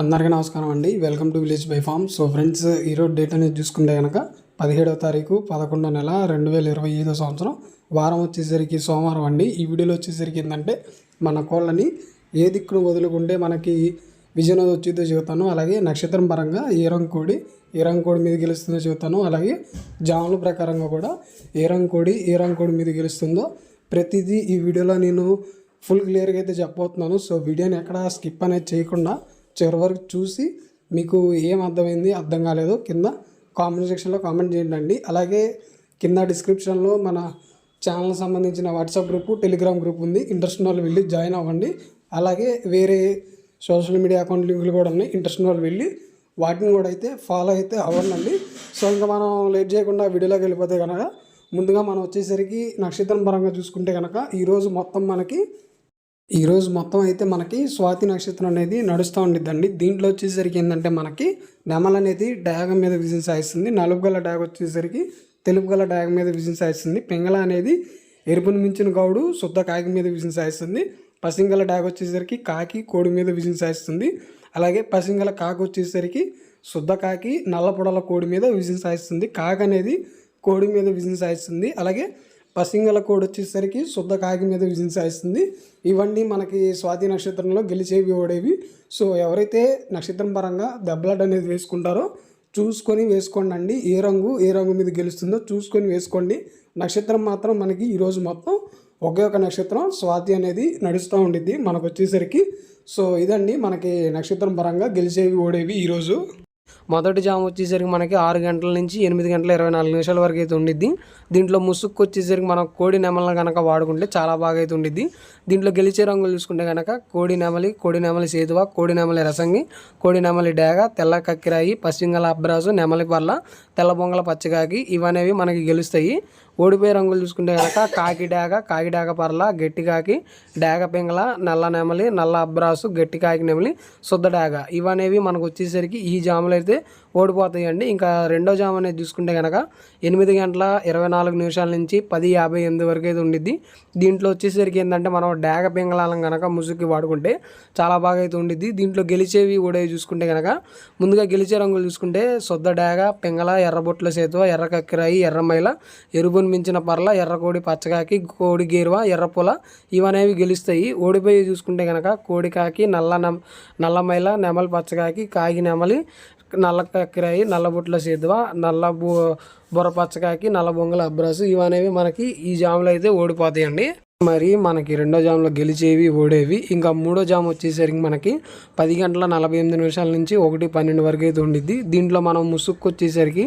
అందరికీ నమస్కారం అండి. Welcome to village by farm so friends ఈరోజు డేట్ అనేది చూసుకుంటే కనుక పదిహేడవ తారీఖు పదకొండో నెల రెండు వేల ఇరవై ఐదో సంవత్సరం. వారం వచ్చేసరికి సోమవారం అండి. ఈ వీడియోలో వచ్చేసరికి ఏంటంటే మన కోళ్ళని ఏ దిక్కును వదులుకుంటే మనకి విజయం వచ్చిందో చెబుతాను. అలాగే నక్షత్రం పరంగా ఏ రంగు ఏ మీద గెలుస్తుందో చెబుతాను. అలాగే జాముల ప్రకారంగా కూడా ఏ ఈరంకోడి ఏ మీద గెలుస్తుందో ప్రతిదీ ఈ వీడియోలో నేను ఫుల్ క్లియర్గా అయితే చెప్పబోతున్నాను. సో వీడియోని ఎక్కడ స్కిప్ అనేది చేయకుండా చివరి వరకు చూసి మీకు ఏం అర్థమైంది అర్థం కాలేదో కింద కామెంట్ సెక్షన్లో కామెంట్ చేయండి. అలాగే కింద డిస్క్రిప్షన్లో మన ఛానల్ సంబంధించిన వాట్సాప్ గ్రూప్ టెలిగ్రామ్ గ్రూప్ ఉంది. ఇంట్రెస్ట్ ఉన్న వాళ్ళు వెళ్ళి జాయిన్ అవ్వండి. అలాగే వేరే సోషల్ మీడియా అకౌంట్ లింకులు కూడా ఉన్నాయి. ఇంట్రెస్ట్ ఉన్న వాళ్ళు వెళ్ళి వాటిని కూడా అయితే ఫాలో అయితే అవ్వండి సో ఇంకా మనం లేట్ చేయకుండా వీడియోలోకి వెళ్ళిపోతే కనుక ముందుగా మనం వచ్చేసరికి నక్షత్రం పరంగా చూసుకుంటే కనుక ఈరోజు మొత్తం మనకి ఈరోజు మొత్తం అయితే మనకి స్వాతి నక్షత్రం అనేది నడుస్తూ ఉండిద్దండి. దీంట్లో వచ్చేసరికి ఏంటంటే మనకి నెమల్ అనేది డ్యాగ మీద విజయం సాయిస్తుంది నలుపు గల డ్యాగ్ వచ్చేసరికి తెలుపు గల డ్యాగ్ మీద విజయం సాయిస్తుంది పింగళ అనేది ఎరుపును మించిన గౌడు శుద్ధ కాకి మీద విజయం సాయిస్తుంది పసింగల డ్యాగ్ వచ్చేసరికి కాకి కోడి మీద విజయం సాయిస్తుంది అలాగే పసింగల కాకి వచ్చేసరికి శుద్ధ కాకి నల్ల పొడల కోడి మీద విజయం సాయిస్తుంది కాకి అనేది కోడి మీద విజయం సాయిస్తుంది అలాగే పసింగల కోడ్ వచ్చేసరికి శుద్ధ కాగి మీద విజయం ఇవన్నీ మనకి స్వాతి నక్షత్రంలో గెలిచేవి ఓడేవి. సో ఎవరైతే నక్షత్రం పరంగా దెబ్బలాట అనేది వేసుకుంటారో చూసుకొని వేసుకోండి అండి ఏ రంగు ఏ రంగు మీద గెలుస్తుందో చూసుకొని వేసుకోండి. నక్షత్రం మాత్రం మనకి ఈరోజు మొత్తం ఒకే ఒక నక్షత్రం. స్వాతి అనేది నడుస్తూ ఉండిద్ది మనకు వచ్చేసరికి సో ఇదండి మనకి నక్షత్రం పరంగా గెలిచేవి ఓడేవి ఈరోజు మొదటి జాము వచ్చేసరికి మనకి ఆరు గంటల నుంచి ఎనిమిది గంటల ఇరవై నాలుగు నిమిషాల వరకు అయితే ఉండిద్ది. దీంట్లో ముసుక్కు వచ్చేసరికి మనం కోడి నెమలను కనుక వాడుకుంటే చాలా బాగా అయితే ఉండిద్ది. దీంట్లో గెలిచే రంగులు చూసుకుంటే కనుక కోడి నెమలి కోడి నెమలి సేతువ కోడి నెమలి రసంగి కోడి నెమలి డేగ తెల్ల కక్కిరాయి పశ్చింగల అబ్రాజు నెమలి పర్ల తెల్ల బొంగల పచ్చగాకి ఇవనేవి మనకి గెలుస్తాయి. ఓడిపోయే రంగులు చూసుకుంటే కనుక కాకి డాగ కాకి డాగ పర్ల గట్టి కాకి డాగ పింగళ నల్ల నెమలి నల్ల అబ్రాసు గట్టి కాకి నెమలి శుద్ధ డాగ. ఇవనేవి మనకు వచ్చేసరికి ఈ జాములు అయితే ఓడిపోతాయండి. ఇంకా రెండో జాము అనేది చూసుకుంటే కనుక ఎనిమిది గంటల ఇరవై నాలుగు నిమిషాల నుంచి పది యాభై ఎనిమిది వరకు అయితే ఉండిద్ది. దీంట్లో వచ్చేసరికి ఏంటంటే మనం డాగ పింగళాలను కనుక ముసుగుకి వాడుకుంటే చాలా బాగా అయితే ఉండిద్ది. దీంట్లో గెలిచేవి ఓడేవి చూసుకుంటే కనుక ముందుగా గెలిచే రంగులు చూసుకుంటే శుద్ధ డాగ పింగళ ఎర్రబొట్ల సేతువ ఎర్ర కక్కిరాయి ఎర్రమైల ఎరుపును మించిన పర్ల ఎర్రకోడి పచ్చకాకి కోడి గేరువ ఎర్రపుల ఇవనేవి గెలుస్తాయి. ఓడిపోయి చూసుకుంటే కనుక కోడికాకి నల్ల నెమ నల్లమైల నెమలి పచ్చకాకి కాగి నెమలి నల్ల కక్కిరాయి నల్ల బుట్ల సేదువ నల్ల బు బుర్ర పచ్చకాకి నల్ల బొంగల అబ్రాసు ఇవనేవి మనకి ఈ జాములు అయితే ఓడిపోతాయండి. మరి మనకి రెండో జామ్లో గెలిచేవి ఓడేవి. ఇంకా మూడో జామ్ వచ్చేసరికి మనకి పది గంటల నలభై ఎనిమిది నిమిషాల నుంచి ఒకటి పన్నెండు వరకు అయితే ఉండిద్ది. దీంట్లో మనం ముసుక్కు వచ్చేసరికి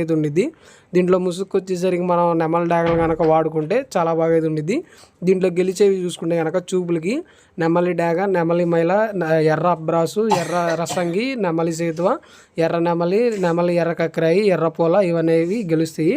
అయితే ఉండిద్ది దీంట్లో ముసుగు వచ్చేసరికి మనం నెమల డాగలు కనుక వాడుకుంటే చాలా బాగా అయితే ఉండిద్ది దీంట్లో గెలిచేవి చూసుకుంటే కనుక చూపులకి నెమలి డాగ నెమలి మైల ఎర్ర అబ్రాసు ఎర్ర రసంగి నెమలి సేతువ ఎర్ర నెమలి నెమలి ఎర్ర కక్కరాయి ఎర్ర పూల ఇవనేవి గెలుస్తాయి.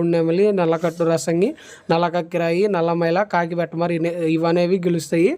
నెమలి నల్లకట్టు రసంగి నల్లకక్కిరాయి నల్లమైల కాకిబెట్టమరి ఇవనేవి గెలుస్తాయి.